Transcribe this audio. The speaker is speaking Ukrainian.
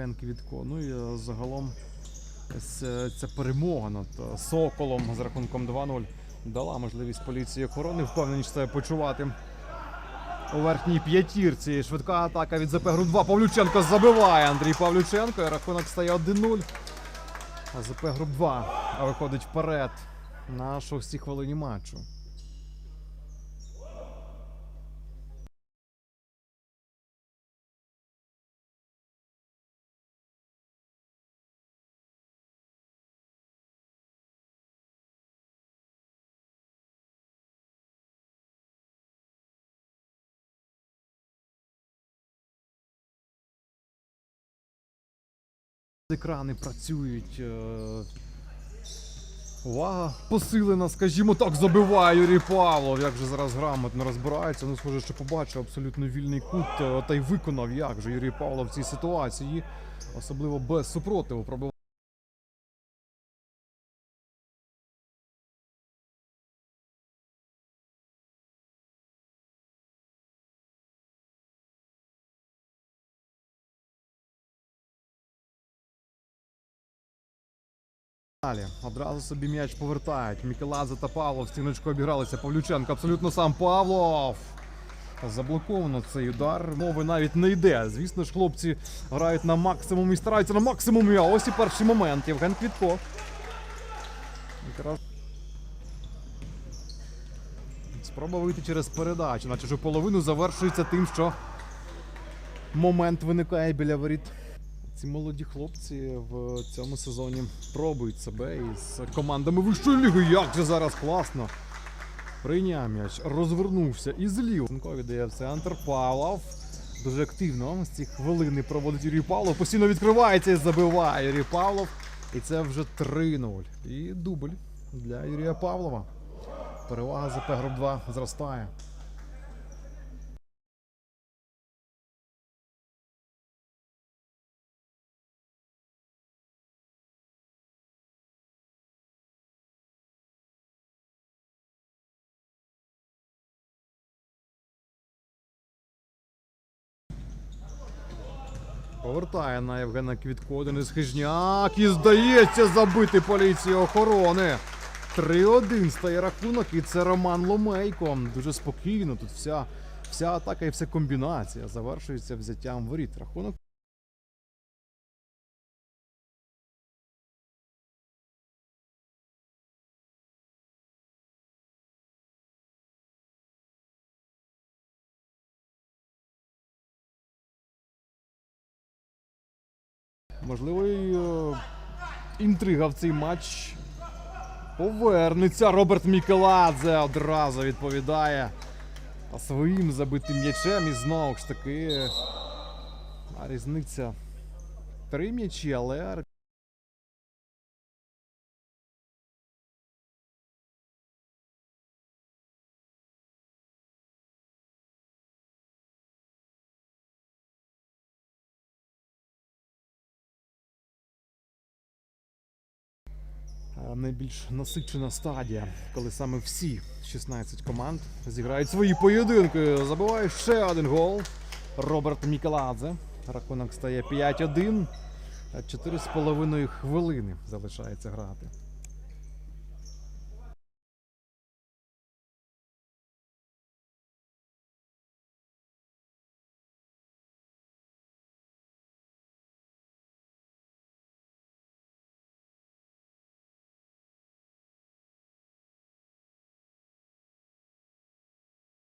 Євген Квітко. Ну і е, загалом е, ця перемога над е, Соколом з рахунком 2-0 дала можливість поліції охорони впевненіше себе почувати. У верхній п'ятірці швидка атака від ЗП Гру 2. Павлюченко забиває Андрій Павлюченко. Рахунок стає 1-0. А ЗП Груп 2 виходить вперед на шостій хвилині матчу. Екрани працюють. е, Увага! Посилена, скажімо так, забиває Юрій Павлов. Як же зараз грамотно розбирається. Ну, схоже, що побачив абсолютно вільний кут е, та й виконав, як же Юрій Павлов в цій ситуації, особливо без супротиву. Пробив Далі одразу собі м'яч повертають. Мікеладзе та Павлов стіночку обігралися. Павлюченко абсолютно сам Павлов. Заблоковано цей удар. Мови навіть не йде. Звісно ж, хлопці грають на максимум і стараються на максимумі. А ось і перший момент. Євген Квітко. Якраз Спроба вийти через передачу. На чужу половину завершується тим, що момент виникає біля воріт. Ці молоді хлопці в цьому сезоні пробують себе із командами вищої ліги. Як же зараз класно! Прийняв м'яч, розвернувся і злів. Сенко віддає в центр. Павлов. Дуже активно з ці хвилини проводить Юрій Павлов. Постійно відкривається і забиває Юрій Павлов. І це вже 3-0. І дубль для Юрія Павлова. Перевага ЗП Груп 2 зростає. Повертає на Євгена Квітко, один із хижняк і здається забити поліції охорони. 3-1 стає рахунок, і це Роман Ломейко. Дуже спокійно. Тут вся, вся атака і вся комбінація завершується взяттям воріт. Рахунок. Можливо, е, інтрига в цей матч повернеться. Роберт Мікеладзе одразу відповідає своїм забитим м'ячем. І знову ж таки різниця три м'ячі, але найбільш насичена стадія, коли саме всі 16 команд зіграють свої поєдинки. Забиває ще один гол. Роберт Мікеладзе. Рахунок стає 5-1. 4,5 хвилини залишається грати.